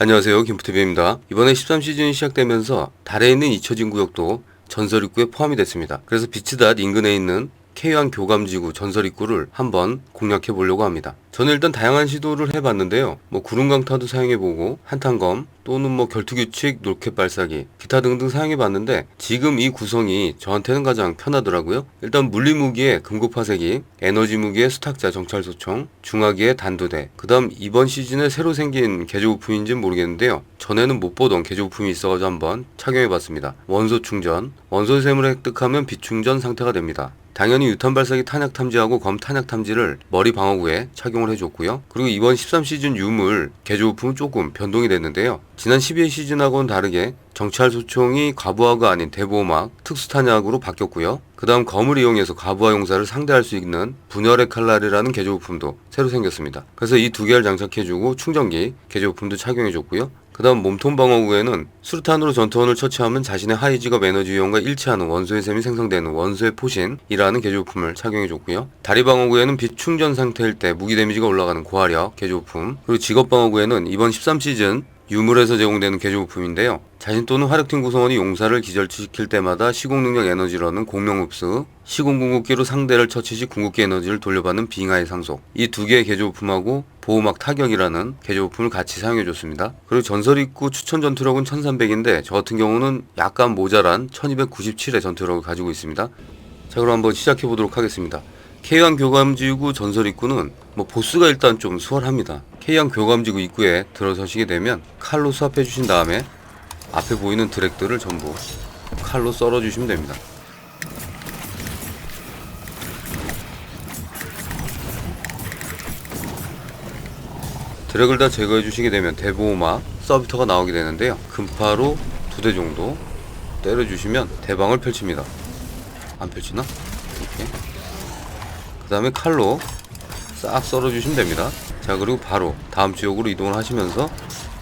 안녕하세요 김프TV입니다. 이번에 13시즌이 시작되면서 달에 있는 잊혀진 구역도 전설 입구에 포함이 됐습니다. 그래서 비츠닷 인근에 있는 K1 교감지구 전설 입구를 한번 공략해 보려고 합니다. 저는 일단 다양한 시도를 해봤는데요. 뭐 구름강타도 사용해보고 한탄검 또는 뭐 결투규칙, 놀켓 발사기 기타 등등 사용해봤는데 지금 이 구성이 저한테는 가장 편하더라고요. 일단 물리 무기에 금고파색이, 에너지 무기에 수탁자 정찰소총, 중화기에 단도대. 그 다음 이번 시즌에 새로 생긴 개조부품인지는 모르겠는데요. 전에는 못 보던 개조부품이 있어가지고 한번 착용해봤습니다. 원소 충전. 원소 샘을 획득하면 비충전 상태가 됩니다. 당연히 유탄 발사기 탄약 탐지하고 검 탄약 탐지를 머리 방어구에 착용을 해줬고요. 그리고 이번 13시즌 유물 개조 부품은 조금 변동이 됐는데요. 지난 12회 시즌하고는 다르게 정찰 소총이 과부하가 아닌 대보호막 특수 탄약으로 바뀌었고요. 그 다음 검을 이용해서 과부하 용사를 상대할 수 있는 분열의 칼날이라는 개조부품도 새로 생겼습니다. 그래서 이 두 개를 장착해주고 충전기 개조부품도 착용해줬고요. 그 다음 몸통 방어구에는 수류탄으로 전투원을 처치하면 자신의 하이 직업 에너지 이용과 일치하는 원소의 셈이 생성되는 원소의 포신이라는 개조부품을 착용해줬고요. 다리 방어구에는 비충전 상태일 때 무기 데미지가 올라가는 고화력 개조부품 그리고 직업 방어구에는 이번 13시즌 유물에서 제공되는 개조부품인데요. 자신 또는 화력팀 구성원이 용사를 기절시킬 때마다 시공 능력 에너지를 얻는 공명 흡수, 시공 궁극기로 상대를 처치 시 궁극기 에너지를 돌려받는 빙하의 상속. 이 두 개의 개조부품하고 보호막 타격이라는 개조부품을 같이 사용해줬습니다. 그리고 전설 입구 추천 전투력은 1300인데 저 같은 경우는 약간 모자란 1297의 전투력을 가지고 있습니다. 자 그럼 한번 시작해 보도록 하겠습니다. K1 교감지구 전설 입구는 뭐 보스가 일단 좀 수월합니다. K1 교감지구 입구에 들어서시게 되면 칼로 수압해 주신 다음에 앞에 보이는 드랙들을 전부 칼로 썰어 주시면 됩니다. 드랙을 다 제거해 주시게 되면 대보호막 서비터가 나오게 되는데요. 금파로 두 대 정도 때려 주시면 대방을 펼칩니다. 안 펼치나? 이렇게. 그 다음에 칼로 싹 썰어 주시면 됩니다. 자 그리고 바로 다음 지역으로 이동을 하시면서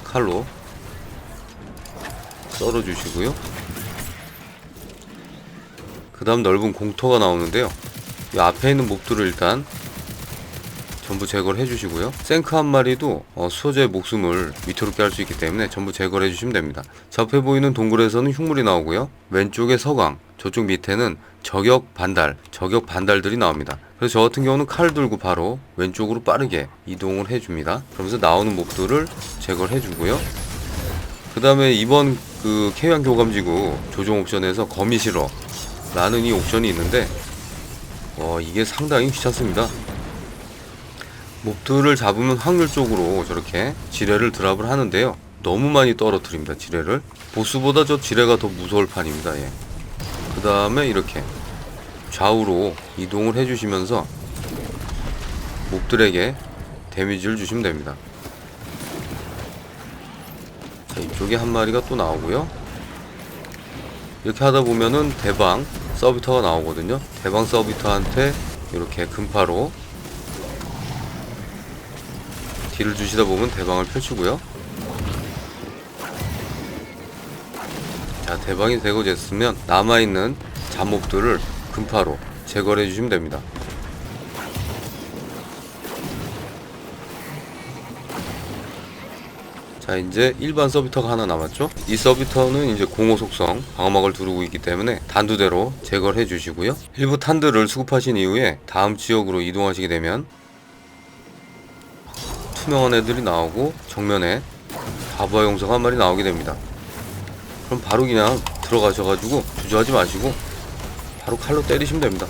칼로 썰어 주시고요. 그 다음 넓은 공터가 나오는데요. 이 앞에 있는 몹들을 일단 전부 제거를 해주시고요. 생크 한 마리도 어, 수호자의 목숨을 위태롭게 할수 있기 때문에 전부 제거를 해주시면 됩니다. 자, 앞에 보이는 동굴에서는 흉물이 나오고요. 왼쪽에 서광 저쪽 밑에는 저격 반달 저격 반달들이 나옵니다. 그래서 저 같은 경우는 칼 들고 바로 왼쪽으로 빠르게 이동을 해줍니다. 그러면서 나오는 몹들을 제거를 해주고요. 그 다음에 이번 그 K1 교감지구 조종 옵션에서 거미 실어 라는 이 옵션이 있는데 어, 이게 상당히 귀찮습니다 몹들을 잡으면 확률적으로 저렇게 지뢰를 드랍을 하는데요. 너무 많이 떨어뜨립니다. 지뢰를. 보스보다 저 지뢰가 더 무서울 판입니다. 예. 그 다음에 이렇게 좌우로 이동을 해주시면서 몹들에게 데미지를 주시면 됩니다. 자, 이쪽에 한 마리가 또 나오고요. 이렇게 하다 보면은 대방 서비터가 나오거든요. 대방 서비터한테 이렇게 금파로 딜을 주시다 보면 대방을 펼치고요. 자, 대방이 되고 됐으면 남아있는 잡몹들을 금파로 제거를 해주시면 됩니다. 자, 이제 일반 서비터가 하나 남았죠? 이 서비터는 이제 공호 속성 방어막을 두르고 있기 때문에 단두대로 제거를 해주시고요. 일부 탄들을 수급하신 이후에 다음 지역으로 이동하시게 되면 투명한 애들이 나오고 정면에 바보와 용사가 한 마리 나오게 됩니다. 그럼 바로 그냥 들어가셔가지고 주저하지 마시고 바로 칼로 때리시면 됩니다.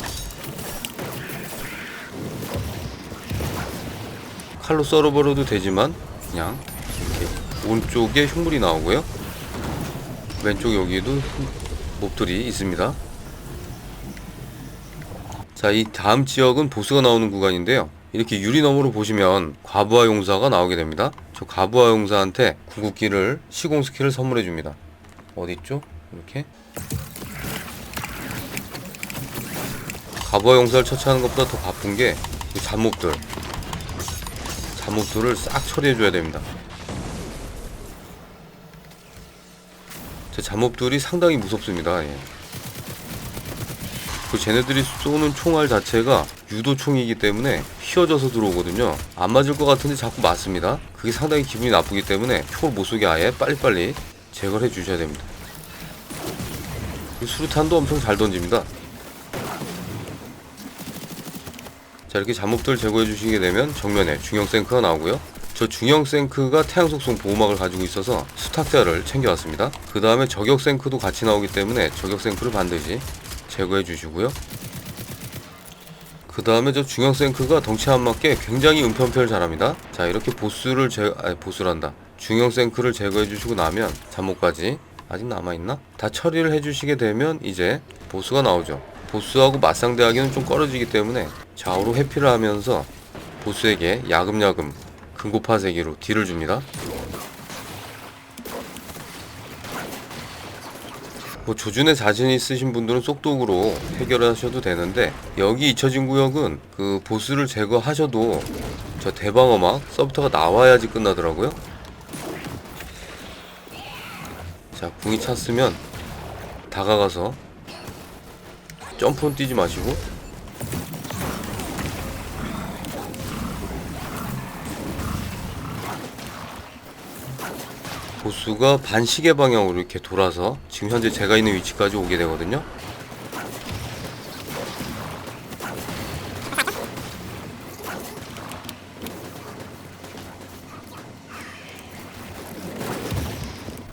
칼로 썰어버려도 되지만 그냥 이렇게 오른쪽에 흉물이 나오고요. 왼쪽 여기에도 몹들이 있습니다. 자, 이 다음 지역은 보스가 나오는 구간인데요. 이렇게 유리너머로 보시면 과부하 용사가 나오게 됩니다. 저 과부하 용사한테 궁극기를 시공 스킬을 선물해 줍니다. 어디 있죠? 이렇게 과부하 용사를 처치하는 것보다 더 바쁜 게 이 잡몹들 잡몹들을 싹 처리해 줘야 됩니다. 저 잡몹들이 상당히 무섭습니다. 예. 그 쟤네들이 쏘는 총알 자체가 유도총이기 때문에 휘어져서 들어오거든요. 안 맞을 것 같은데 자꾸 맞습니다. 그게 상당히 기분이 나쁘기 때문에 총을 못 쏘게 아예 빨리빨리 제거를 해 주셔야 됩니다. 그 수류탄도 엄청 잘 던집니다. 자 이렇게 잠목들 제거해 주시게 되면 정면에 중형 생크가 나오고요. 저 중형 생크가 태양 속성 보호막을 가지고 있어서 수탁자를 챙겨왔습니다. 그 다음에 저격 생크도 같이 나오기 때문에 저격 생크를 반드시 제거해 주시고요. 그 다음에 저 중형 생크가 덩치 안 맞게 굉장히 은편편을 잘합니다. 자 이렇게 보스를 제 아니 보스란다. 중형 생크를 제거해 주시고 나면 잠목까지 아직 남아있나? 다 처리를 해주시게 되면 이제 보스가 나오죠. 보스하고 맞상대하기는 좀 꺼려지기 때문에 좌우로 회피를 하면서 보스에게 야금야금 금고파세기로 딜을 줍니다. 뭐 조준에 자신 있으신 분들은 쏙독으로 해결하셔도 되는데 여기 잊혀진 구역은 그 보스를 제거하셔도 저 대방어막 서부터가 나와야지 끝나더라고요. 자 궁이 찼으면 다가가서 점프는 뛰지 마시고 보스가 반시계 방향으로 이렇게 돌아서 지금 현재 제가 있는 위치까지 오게 되거든요.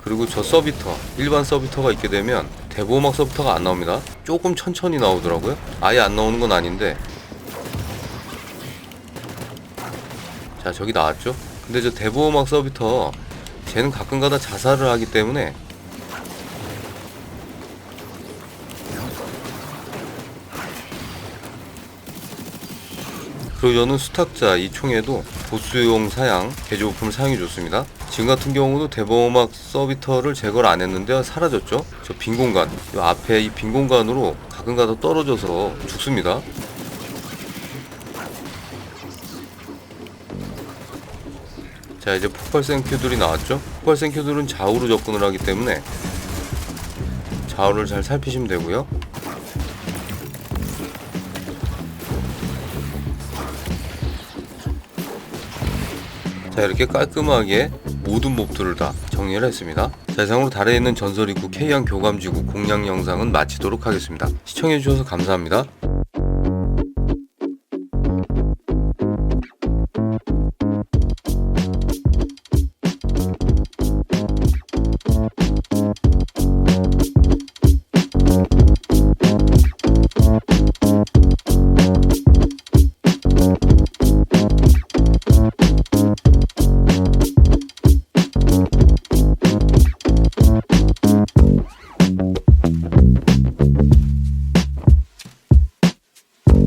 그리고 저 서비터, 일반 서비터가 있게 되면 대보호막 서비터가 안 나옵니다. 조금 천천히 나오더라고요. 아예 안 나오는 건 아닌데. 자, 저기 나왔죠? 근데 저 대보호막 서비터 쟤는 가끔가다 자살을 하기 때문에. 그리고 저는 수탁자 이 총에도 보스용 사양 개조부품을 사용해 줬습니다. 지금 같은 경우도 대보호막 서비터를 제거를 안 했는데 사라졌죠? 저 빈 공간 이 앞에 이 빈 공간으로 가끔가다 떨어져서 죽습니다 자 이제 폭발 생 큐들이 나왔죠? 폭발 생 큐들은 좌우로 접근을 하기 때문에 좌우를 잘 살피시면 되고요. 자 이렇게 깔끔하게 모든 몹들을 다 정리를 했습니다. 자 이상으로 달에 있는 전설입구 K양 교감지구 공략 영상은 마치도록 하겠습니다. 시청해주셔서 감사합니다